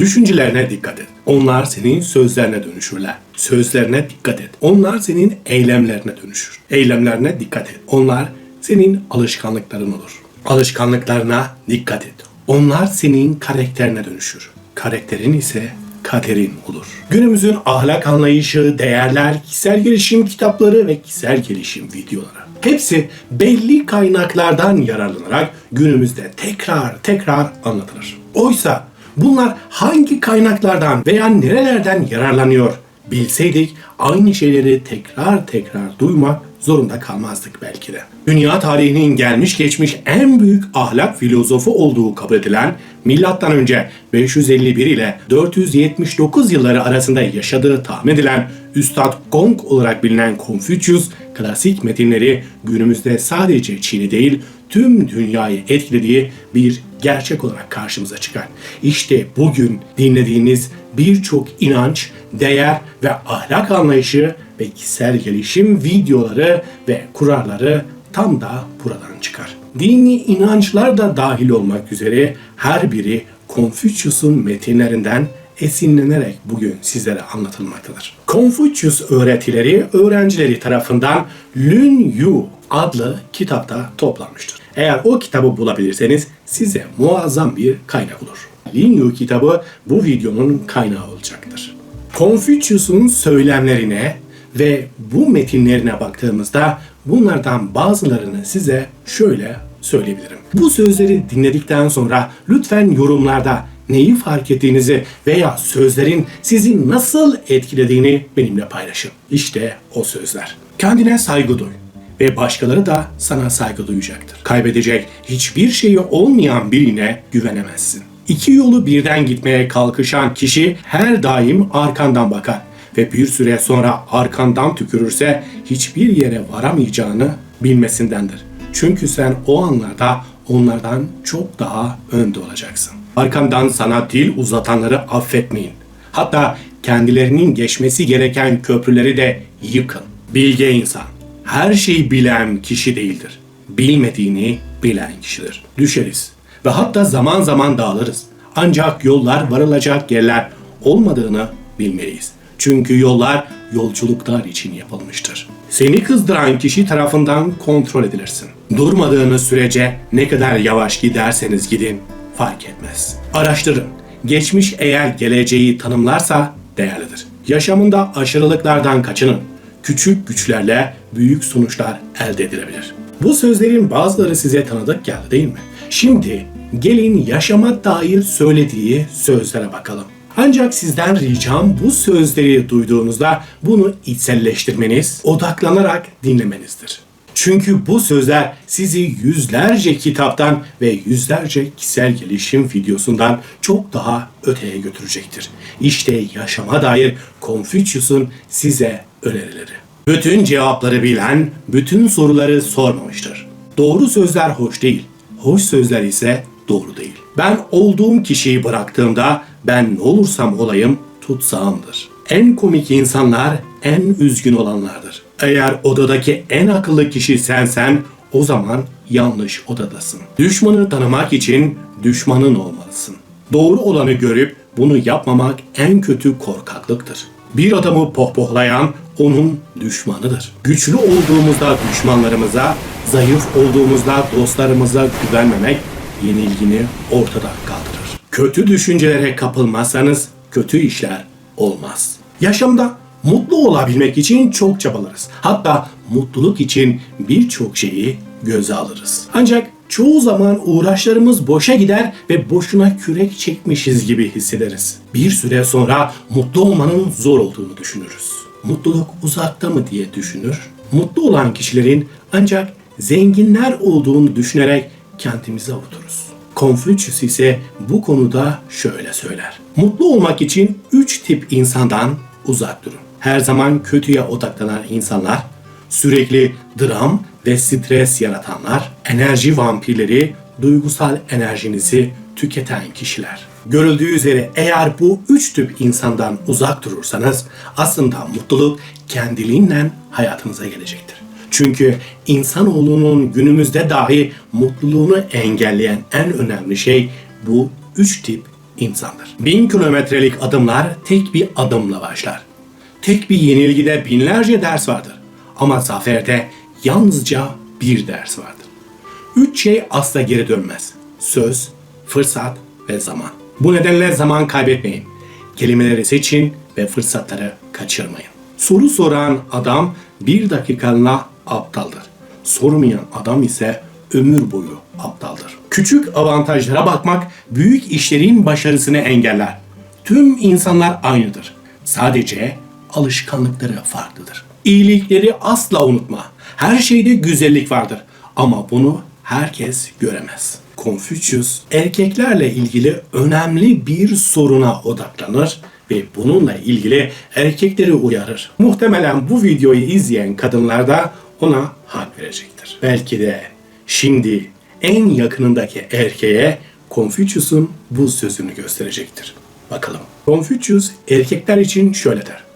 Düşüncelerine dikkat et. Onlar senin sözlerine dönüşürler. Sözlerine dikkat et. Onlar senin eylemlerine dönüşür. Eylemlerine dikkat et. Onlar senin alışkanlıkların olur. Alışkanlıklarına dikkat et. Onlar senin karakterine dönüşür. Karakterin ise kaderin olur. Günümüzün ahlak anlayışı, değerler, kişisel gelişim kitapları ve kişisel gelişim videoları. Hepsi belli kaynaklardan yararlanarak günümüzde tekrar tekrar anlatılır. Oysa bunlar hangi kaynaklardan veya nerelerden yararlanıyor bilseydik aynı şeyleri tekrar tekrar duymak zorunda kalmazdık belki de. Dünya tarihinin gelmiş geçmiş en büyük ahlak filozofu olduğu kabul edilen milattan önce 551 ile 479 yılları arasında yaşadığı tahmin edilen Üstad Gong olarak bilinen Confucius klasik metinleri günümüzde sadece Çin'i değil tüm dünyayı etkilediği bir gerçek olarak karşımıza çıkar. İşte bugün dinlediğiniz birçok inanç, değer ve ahlak anlayışı ve kişisel gelişim videoları ve kuralları tam da buradan çıkar. Dini inançlar da dahil olmak üzere her biri Confucius'un metinlerinden esinlenerek bugün sizlere anlatılmaktadır. Confucius öğretileri öğrencileri tarafından Lün Yu adlı kitapta toplanmıştır. Eğer o kitabı bulabilirseniz size muazzam bir kaynak olur. Lin Yu kitabı bu videonun kaynağı olacaktır. Confucius'un söylemlerine ve bu metinlerine baktığımızda bunlardan bazılarını size şöyle söyleyebilirim. Bu sözleri dinledikten sonra lütfen yorumlarda neyi fark ettiğinizi veya sözlerin sizi nasıl etkilediğini benimle paylaşın. İşte o sözler. Kendine saygı duy ve başkaları da sana saygı duyacaktır. Kaybedecek hiçbir şeyi olmayan birine güvenemezsin. İki yolu birden gitmeye kalkışan kişi her daim arkandan bakar ve bir süre sonra arkandan tükürürse hiçbir yere varamayacağını bilmesindendir. Çünkü sen o anlarda onlardan çok daha önde olacaksın. Arkandan sana dil uzatanları affetmeyin. Hatta kendilerinin geçmesi gereken köprüleri de yıkın. Bilge insan her şeyi bilen kişi değildir. Bilmediğini bilen kişidir. Düşeriz ve hatta zaman zaman dağılırız. Ancak yollar varılacak yerler olmadığını bilmeliyiz. Çünkü yollar yolculuklar için yapılmıştır. Seni kızdıran kişi tarafından kontrol edilirsin. Durmadığınız sürece ne kadar yavaş giderseniz gidin fark etmez. Araştırın. Geçmiş eğer geleceği tanımlarsa değerlidir. Yaşamında aşırılıklardan kaçının. Küçük güçlerle büyük sonuçlar elde edilebilir. Bu sözlerin bazıları size tanıdık geldi değil mi? Şimdi gelin yaşama dair söylediği sözlere bakalım. Ancak sizden ricam bu sözleri duyduğunuzda bunu içselleştirmeniz, odaklanarak dinlemenizdir. Çünkü bu sözler sizi yüzlerce kitaptan ve yüzlerce kişisel gelişim videosundan çok daha öteye götürecektir. İşte yaşama dair Confucius'un size önerileri. Bütün cevapları bilen, bütün soruları sormamıştır. Doğru sözler hoş değil, hoş sözler ise doğru değil. Ben olduğum kişiyi bıraktığımda ben ne olursam olayım tutsağımdır. En komik insanlar en üzgün olanlardır. Eğer odadaki en akıllı kişi sensen o zaman yanlış odadasın. Düşmanı tanımak için düşmanın olmalısın. Doğru olanı görüp bunu yapmamak en kötü korkaklıktır. Bir adamı pohpohlayan onun düşmanıdır. Güçlü olduğumuzda düşmanlarımıza, zayıf olduğumuzda dostlarımıza güvenmemek yenilgini ortadan kaldırır. Kötü düşüncelere kapılmazsanız kötü işler olmaz. Yaşamda mutlu olabilmek için çok çabalarız. Hatta mutluluk için birçok şeyi göze alırız. Ancak çoğu zaman uğraşlarımız boşa gider ve boşuna kürek çekmişiz gibi hissederiz. Bir süre sonra mutlu olmanın zor olduğunu düşünürüz. Mutluluk uzakta mı diye düşünür. Mutlu olan kişilerin ancak zenginler olduğunu düşünerek kendimizi avuturuz. Confucius ise bu konuda şöyle söyler. Mutlu olmak için üç tip insandan uzak durun. Her zaman kötüye odaklanan insanlar, sürekli dram ve stres yaratanlar, enerji vampirleri, duygusal enerjinizi tüketen kişiler. Görüldüğü üzere eğer bu üç tip insandan uzak durursanız aslında mutluluk kendiliğinden hayatınıza gelecektir. Çünkü insanoğlunun günümüzde dahi mutluluğunu engelleyen en önemli şey bu üç tip insandır. Bin kilometrelik adımlar tek bir adımla başlar. Tek bir yenilgide binlerce ders vardır. Ama zaferde yalnızca bir ders vardır. Üç şey asla geri dönmez. Söz, fırsat ve zaman. Bu nedenle zaman kaybetmeyin. Kelimeleri seçin ve fırsatları kaçırmayın. Soru soran adam bir dakikalığına aptaldır. Sormayan adam ise ömür boyu aptaldır. Küçük avantajlara bakmak büyük işlerin başarısını engeller. Tüm insanlar aynıdır. Sadece alışkanlıkları farklıdır. İyilikleri asla unutma. Her şeyde güzellik vardır ama bunu herkes göremez. Confucius erkeklerle ilgili önemli bir soruna odaklanır ve bununla ilgili erkekleri uyarır. Muhtemelen bu videoyu izleyen kadınlar da ona hak verecektir. Belki de şimdi en yakınındaki erkeğe Confucius'un bu sözünü gösterecektir. Bakalım. Confucius erkekler için şöyle der.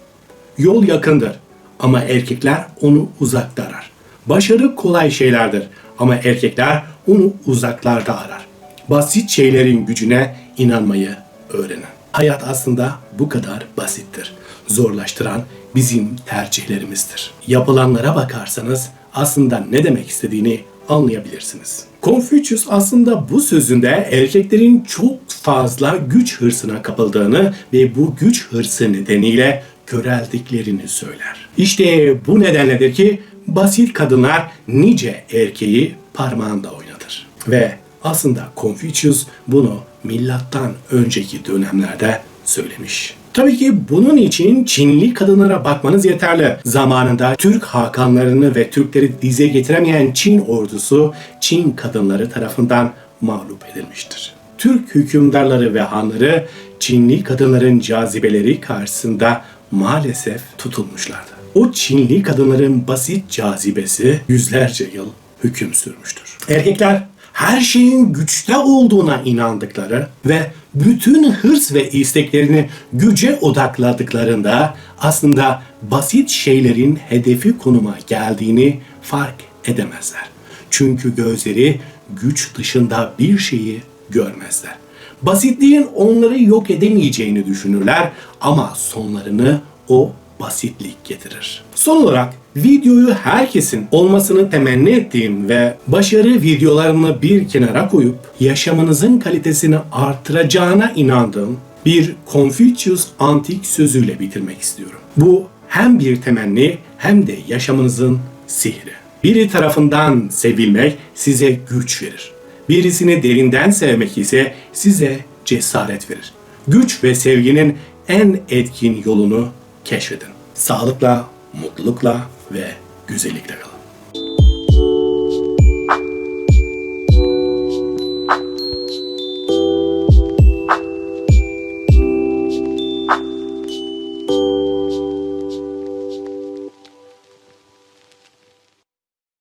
Yol yakındır ama erkekler onu uzakta arar. Başarı kolay şeylerdir ama erkekler onu uzaklarda arar. Basit şeylerin gücüne inanmayı öğrenin. Hayat aslında bu kadar basittir. Zorlaştıran bizim tercihlerimizdir. Yapılanlara bakarsanız aslında ne demek istediğini anlayabilirsiniz. Confucius aslında bu sözünde erkeklerin çok fazla güç hırsına kapıldığını ve bu güç hırsı nedeniyle köreldiklerini söyler. İşte bu nedenledir ki basit kadınlar nice erkeği parmağında oynatır. Ve aslında Confucius bunu milattan önceki dönemlerde söylemiş. Tabii ki bunun için Çinli kadınlara bakmanız yeterli. Zamanında Türk hakanlarını ve Türkleri dize getiremeyen Çin ordusu Çin kadınları tarafından mağlup edilmiştir. Türk hükümdarları ve hanları Çinli kadınların cazibeleri karşısında maalesef tutulmuşlardı. O Çinli kadınların basit cazibesi yüzlerce yıl hüküm sürmüştür. Erkekler her şeyin güçte olduğuna inandıkları ve bütün hırs ve isteklerini güce odakladıklarında aslında basit şeylerin hedefi konuma geldiğini fark edemezler. Çünkü gözleri güç dışında bir şeyi görmezler. Basitliğin onları yok edemeyeceğini düşünürler ama sonlarını o basitlik getirir. Son olarak videoyu herkesin olmasını temenni ettiğim ve başarı videolarını bir kenara koyup yaşamınızın kalitesini artıracağına inandığım bir Confucius antik sözüyle bitirmek istiyorum. Bu hem bir temenni hem de yaşamınızın sihri. Biri tarafından sevilmek size güç verir. Birisini derinden sevmek ise size cesaret verir. Güç ve sevginin en etkin yolunu keşfedin. Sağlıkla, mutlulukla ve güzellikle kalın.